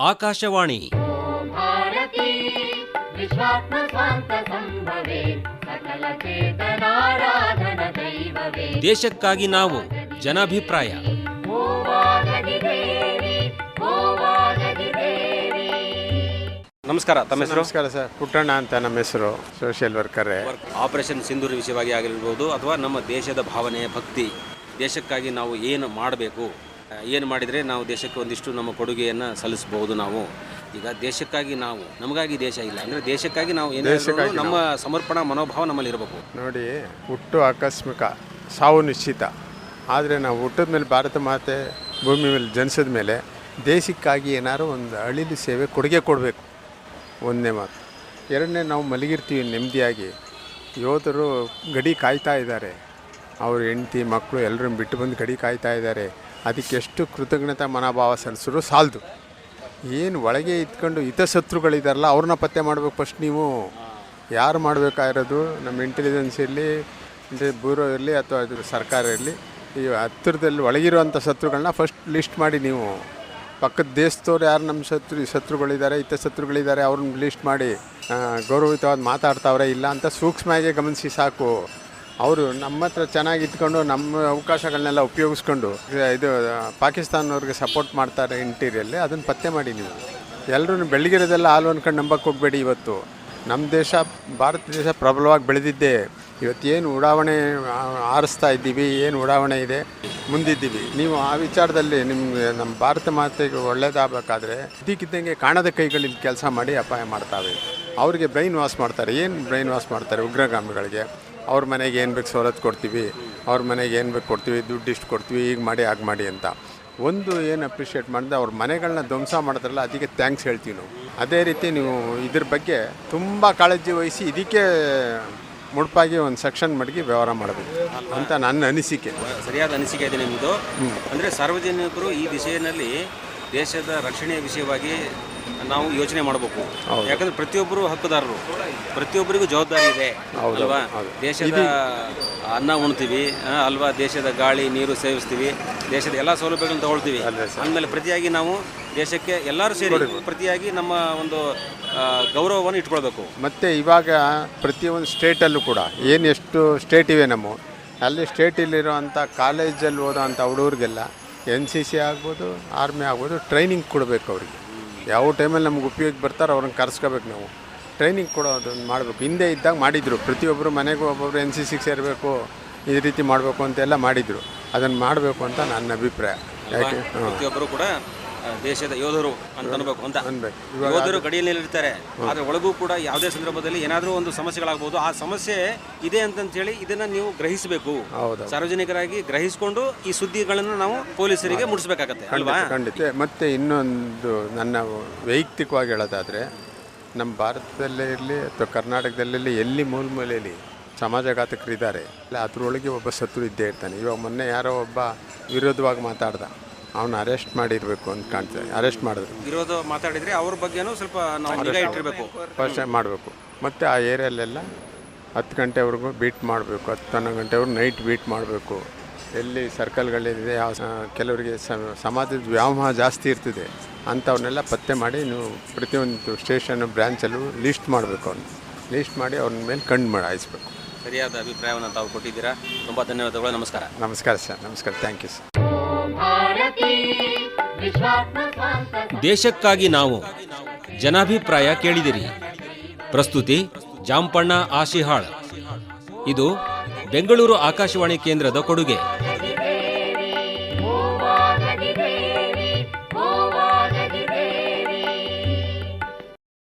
ಆಕಾಶವಾಣಿ. ದೇಶಕ್ಕಾಗಿ ನಾವು ಜನಾಭಿಪ್ರಾಯ. ನಮಸ್ಕಾರ ತಮ್ಮ ಹೆಸರು? ನಮಸ್ಕಾರ ಸರ್ ಪುಟ್ಟಣ್ಣ ಅಂತ ನಮ್ಮ ಹೆಸರು ಸೋಷಿಯಲ್ ವರ್ಕರ್ ಆಪರೇಷನ್ ಸಿಂಧೂರು ವಿಷಯವಾಗಿ ಆಗಿರ್ಬೋದು ಅಥವಾ ನಮ್ಮ ದೇಶದ ಭಾವನೆ ಭಕ್ತಿ. ದೇಶಕ್ಕಾಗಿ ನಾವು ಏನು ಮಾಡಬೇಕು? ಏನು ಮಾಡಿದರೆ ನಾವು ದೇಶಕ್ಕೆ ಒಂದಿಷ್ಟು ನಮ್ಮ ಕೊಡುಗೆಯನ್ನು ಸಲ್ಲಿಸಬಹುದು ನಾವು. ಈಗ ದೇಶಕ್ಕಾಗಿ ನಾವು ನಮಗಾಗಿ ದೇಶ ಇಲ್ಲ. ಅಂದರೆ ದೇಶಕ್ಕಾಗಿ ನಾವು ಏನು ನಮ್ಮ ಸಮರ್ಪಣಾ ಮನೋಭಾವ ನಮ್ಮಲ್ಲಿ ಇರಬೇಕು. ನೋಡಿ ಹುಟ್ಟು ಆಕಸ್ಮಿಕ ಸಾವು ನಿಶ್ಚಿತ. ಆದರೆ ನಾವು ಹುಟ್ಟಿದ ಮೇಲೆ ಭಾರತ ಮಾತೆ ಭೂಮಿ ಮೇಲೆ ಜನಿಸಿದ ಮೇಲೆ ದೇಶಕ್ಕಾಗಿ ಏನಾದ್ರು ಒಂದು ಅಳಿಲು ಸೇವೆ ಕೊಡುಗೆ ಕೊಡಬೇಕು. ಒಂದನೇ ಮಾತು. ಎರಡನೇ ನಾವು ಮಲಗಿರ್ತೀವಿ ನೆಮ್ಮದಿಯಾಗಿ. ಯೋಧರು ಗಡಿ ಕಾಯ್ತಾ ಇದ್ದಾರೆ. ಅವ್ರ ಹೆಂಡತಿ ಮಕ್ಕಳು ಎಲ್ಲರೂ ಬಿಟ್ಟು ಬಂದು ಗಡಿ ಕಾಯ್ತಾ ಇದ್ದಾರೆ. ಅದಕ್ಕೆ ಎಷ್ಟು ಕೃತಜ್ಞತಾ ಮನೋಭಾವ ಸಲ್ಲಿಸಿದ್ರು, ಸಾಲದು. ಏನು ಒಳಗೆ ಇದ್ಕೊಂಡು ಹಿತಶತ್ರುಗಳಿದಾರಲ್ಲ ಅವ್ರನ್ನ ಪತ್ತೆ ಮಾಡಬೇಕು ಫಸ್ಟ್ ನೀವು. ಯಾರು ಮಾಡಬೇಕಾಗಿರೋದು, ನಮ್ಮ ಇಂಟೆಲಿಜೆನ್ಸ್ ಇರಲಿ ಬ್ಯೂರೋ ಇರಲಿ ಅಥವಾ ಸರ್ಕಾರ ಇರಲಿ, ಈ ಹತ್ತಿರದಲ್ಲಿ ಒಳಗಿರುವಂಥ ಶತ್ರುಗಳನ್ನ ಫಸ್ಟ್ ಲಿಸ್ಟ್ ಮಾಡಿ ನೀವು. ಪಕ್ಕದ ದೇಶದವ್ರು ಯಾರು ನಮ್ಮ ಶತ್ರು ಶತ್ರುಗಳಿದ್ದಾರೆ ಹಿತಶತ್ರುಗಳಿದ್ದಾರೆ ಅವ್ರನ್ನ ಲಿಸ್ಟ್ ಮಾಡಿ ಗೌರವಿತವಾದ ಮಾತಾಡ್ತಾವ್ರೆ ಇಲ್ಲ ಅಂತ ಸೂಕ್ಷ್ಮವಾಗಿ ಗಮನಿಸಿ ಸಾಕು. ಅವರು ನಮ್ಮ ಹತ್ರ ಚೆನ್ನಾಗಿ ಇಟ್ಕೊಂಡು ನಮ್ಮ ಅವಕಾಶಗಳನ್ನೆಲ್ಲ ಉಪಯೋಗಿಸ್ಕೊಂಡು ಇದು ಪಾಕಿಸ್ತಾನವ್ರಿಗೆ ಸಪೋರ್ಟ್ ಮಾಡ್ತಾರೆ ಇಂಟೀರಿಯಲ್ಲಿ ಅದನ್ನು ಪತ್ತೆ ಮಾಡಿ ನೀವು. ಎಲ್ಲರೂ ಬೆಳಗಿರೋದೆಲ್ಲ ಹಾಲು ಅನ್ಕೊಂಡು ನಂಬಕ್ಕೆ ಹೋಗಬೇಡಿ ಇವತ್ತು. ನಮ್ಮ ದೇಶ, ಭಾರತ ದೇಶ ಪ್ರಬಲವಾಗಿ ಬೆಳೆದಿದ್ದೆ ಏನು ಉಡಾವಣೆ ಆರಿಸ್ತಾ ಇದ್ದೀವಿ, ಏನು ಉಡಾವಣೆ ಇದೆ, ಮುಂದಿದ್ದೀವಿ. ನೀವು ಆ ವಿಚಾರದಲ್ಲಿ ನಿಮಗೆ ನಮ್ಮ ಭಾರತ ಮಾತೆಗೆ ಒಳ್ಳೇದಾಗಬೇಕಾದ್ರೆ ಇದಕ್ಕಿದ್ದಂಗೆ ಕಾಣದ ಕೈಗಳಿಂದ ಕೆಲಸ ಮಾಡಿ ಅಪಾಯ ಮಾಡ್ತಾವೆ. ಅವರಿಗೆ ಬ್ರೈನ್ ವಾಶ್ ಮಾಡ್ತಾರೆ. ಏನು ಬ್ರೈನ್ ವಾಶ್ ಮಾಡ್ತಾರೆ ಉಗ್ರಗಾಮಿಗಳಿಗೆ? ಅವ್ರ ಮನೆಗೆ ಏನು ಬೇಕು ಸವಲತ್ತು ಕೊಡ್ತೀವಿ ಅವ್ರ ಮನೆಗೆ ಏನು ಬೇಕು ಕೊಡ್ತೀವಿ ದುಡ್ಡು ಇಷ್ಟು ಕೊಡ್ತೀವಿ ಈಗ ಮಾಡಿ ಆಗ ಮಾಡಿ ಅಂತ. ಒಂದು ಏನು ಅಪ್ರಿಷಿಯೇಟ್ ಮಾಡಿದ್ರೆ ಅವ್ರ ಮನೆಗಳನ್ನ ಧ್ವಂಸ ಮಾಡಿದ್ರಲ್ಲ ಅದಕ್ಕೆ ಥ್ಯಾಂಕ್ಸ್ ಹೇಳ್ತೀವಿ ನಾವು. ಅದೇ ರೀತಿ ನೀವು ಇದ್ರ ಬಗ್ಗೆ ತುಂಬ ಕಾಳಜಿ ವಹಿಸಿ ಇದಕ್ಕೆ ಮುಡುಪಾಗಿ ಒಂದು ಸೆಕ್ಷನ್ ಮಡಗಿ ವ್ಯವಹಾರ ಮಾಡಬೇಕು ಅಂತ ನನ್ನ ಅನಿಸಿಕೆ. ಸರಿಯಾದ ಅನಿಸಿಕೆ ಇದೆ ನಿಮ್ಮದು ಅಂದರೆ ಸಾರ್ವಜನಿಕರು ಈ ವಿಷಯದಲ್ಲಿ ದೇಶದ ರಕ್ಷಣೆಯ ವಿಷಯವಾಗಿ ನಾವು ಯೋಚನೆ ಮಾಡಬೇಕು. ಯಾಕಂದ್ರೆ ಪ್ರತಿಯೊಬ್ಬರು ಹಕ್ಕುದಾರರು. ಪ್ರತಿಯೊಬ್ಬರಿಗೂ ಜವಾಬ್ದಾರಿ ಇದೆ ಅಲ್ವಾ? ದೇಶದ ಅನ್ನ ಉಣ್ತೀವಿ ಅಲ್ವಾ? ದೇಶದ ಗಾಳಿ ನೀರು ಸೇವಿಸ್ತೀವಿ ದೇಶದ ಎಲ್ಲ ಸೌಲಭ್ಯಗಳನ್ನು ತಗೊಳ್ತೀವಿ. ಅಂದಮೇಲೆ ಪ್ರತಿಯಾಗಿ ನಾವು ದೇಶಕ್ಕೆ ಎಲ್ಲರೂ ಸೇರಿ ಪ್ರತಿಯಾಗಿ ನಮ್ಮ ಒಂದು ಗೌರವವನ್ನು ಇಟ್ಕೊಳ್ಬೇಕು. ಮತ್ತು ಇವಾಗ ಪ್ರತಿಯೊಂದು ಸ್ಟೇಟಲ್ಲೂ ಕೂಡ ಏನು ಎಷ್ಟು ಸ್ಟೇಟ್ ಇವೆ ನಮ್ಮ ಅಲ್ಲಿ ಸ್ಟೇಟಲ್ಲಿರುವಂಥ ಕಾಲೇಜಲ್ಲಿ ಓದೋ ಅಂಥ ಹುಡುಗರಿಗೆಲ್ಲ ಎನ್ ಸಿ ಸಿ ಆಗ್ಬೋದು ಆರ್ಮಿ ಆಗ್ಬೋದು ಟ್ರೈನಿಂಗ್ ಕೊಡಬೇಕು ಅವ್ರಿಗೆ. ಯಾವ ಟೈಮಲ್ಲಿ ನಮ್ಗೆ ಉಪಯೋಗ ಬರ್ತಾರೋ ಅವ್ರನ್ನ ಕರೆಸ್ಕೋಬೇಕು ನಾವು. ಟ್ರೈನಿಂಗ್ ಕೊಡೋದನ್ನು ಮಾಡಬೇಕು. ಹಿಂದೆ ಇದ್ದಾಗ ಮಾಡಿದರು. ಪ್ರತಿಯೊಬ್ಬರು ಮನೆಗೂ ಒಬ್ಬೊಬ್ಬರು ಎನ್ ಸಿ ಸಿಗೆ ಸೇರಬೇಕು ಈ ರೀತಿ ಮಾಡಬೇಕು ಅಂತೆಲ್ಲ ಮಾಡಿದರು. ಅದನ್ನು ಮಾಡಬೇಕು ಅಂತ ನನ್ನ ಅಭಿಪ್ರಾಯ. ಯಾಕೆ? ಪ್ರತಿಯೊಬ್ಬರು ಕೂಡ ದೇಶದ ಯೋಧರು ಅಂತ ಅನ್ಬೇಕು ಅಂತ. ಯೋಧರು ಗಡಿಯಲ್ಲಿ ಇರ್ತಾರೆ ಆದ್ರೆ ಒಳಗೂ ಕೂಡ ಯಾವುದೇ ಸಂದರ್ಭದಲ್ಲಿ ಏನಾದರೂ ಒಂದು ಸಮಸ್ಯೆಗಳಾಗಬಹುದು ಆ ಸಮಸ್ಯೆ ಇದೆ ಅಂತಂತೇಳಿ ಇದನ್ನ ನೀವು ಗ್ರಹಿಸಬೇಕು. ಹೌದು ಸಾರ್ವಜನಿಕರಾಗಿ ಗ್ರಹಿಸಿಕೊಂಡು ಈ ಸುದ್ದಿಗಳನ್ನು ನಾವು ಪೊಲೀಸರಿಗೆ ಮುಟ್ಟಿಸಬೇಕಾಗತ್ತೆ ಅಲ್ವಾ? ಖಂಡಿತ ಮತ್ತೆ ಇನ್ನೊಂದು ನನ್ನ ವೈಯಕ್ತಿಕವಾಗಿ ಹೇಳೋದಾದ್ರೆ ನಮ್ಮ ಭಾರತದಲ್ಲೇ ಇರಲಿ ಅಥವಾ ಕರ್ನಾಟಕದಲ್ಲಿರಲಿ ಎಲ್ಲಿ ಮೂಲ ಮೂಲೆಯಲ್ಲಿ ಸಮಾಜಘಾತಕರಿದ್ದಾರೆ ಅದರೊಳಗೆ ಒಬ್ಬ ಶತ್ರು ಇದ್ದೇ ಇರ್ತಾನೆ. ಇವಾಗ ಮೊನ್ನೆ ಯಾರೋ ಒಬ್ಬ ವಿರೋಧವಾಗಿ ಮಾತಾಡ್ದ. ಅವನ್ನ ಅರೆಸ್ಟ್ ಮಾಡಿರ್ಬೇಕು ಅಂತ ಕಾಣ್ತಾ ಅರೆಸ್ಟ್ ಮಾಡಿದ್ರು. ಇರೋದು ಮಾತಾಡಿದ್ರೆ ಅವ್ರ ಬಗ್ಗೆನೂ ಸ್ವಲ್ಪ ನಾವು ಇಟ್ಟಿರಬೇಕು. ಫಸ್ಟ್ ಮಾಡಬೇಕು. ಮತ್ತೆ ಆ ಏರಿಯಲ್ಲೆಲ್ಲ ಹತ್ತು ಗಂಟೆವರೆಗೂ ಬೀಟ್ ಮಾಡಬೇಕು ಹತ್ತು ಹನ್ನೊಂದು ಗಂಟೆವರೆಗೂ ನೈಟ್ ಬೀಟ್ ಮಾಡಬೇಕು. ಎಲ್ಲಿ ಸರ್ಕಲ್ಗಳಿದೆ ಕೆಲವರಿಗೆ ಸಮಾಜದ ವ್ಯಾಮೋಹ ಜಾಸ್ತಿ ಇರ್ತದೆ ಅಂಥವನ್ನೆಲ್ಲ ಪತ್ತೆ ಮಾಡಿ ನೀವು ಪ್ರತಿಯೊಂದು ಸ್ಟೇಷನ್ ಬ್ರ್ಯಾಂಚಲ್ಲೂ ಲಿಸ್ಟ್ ಮಾಡಬೇಕು ಅವ್ರನ್ನ ಲಿಸ್ಟ್ ಮಾಡಿ ಅವ್ರ ಮೇಲೆ ಕಣ್ಣು ಮಾಡಾಯಿಸಬೇಕು ಸರಿಯಾದ ಅಭಿಪ್ರಾಯವನ್ನು ತಾವು ಕೊಟ್ಟಿದ್ದೀರಾ. ತುಂಬ ಧನ್ಯವಾದಗಳು. ನಮಸ್ಕಾರ. ನಮಸ್ಕಾರ ಸರ್. ನಮಸ್ಕಾರ. ಥ್ಯಾಂಕ್ ಯು ಸರ್ ದೇಶಕ್ಕಾಗಿ ನಾವು ಜನಾಭಿಪ್ರಾಯ ಕೇಳಿದಿರಿ. ಪ್ರಸ್ತುತಿ ಜಾಂಪಣ್ಣ ಆಶಿಹಾಳ್. ಇದು ಬೆಂಗಳೂರು ಆಕಾಶವಾಣಿ ಕೇಂದ್ರದ ಕೊಡುಗೆ.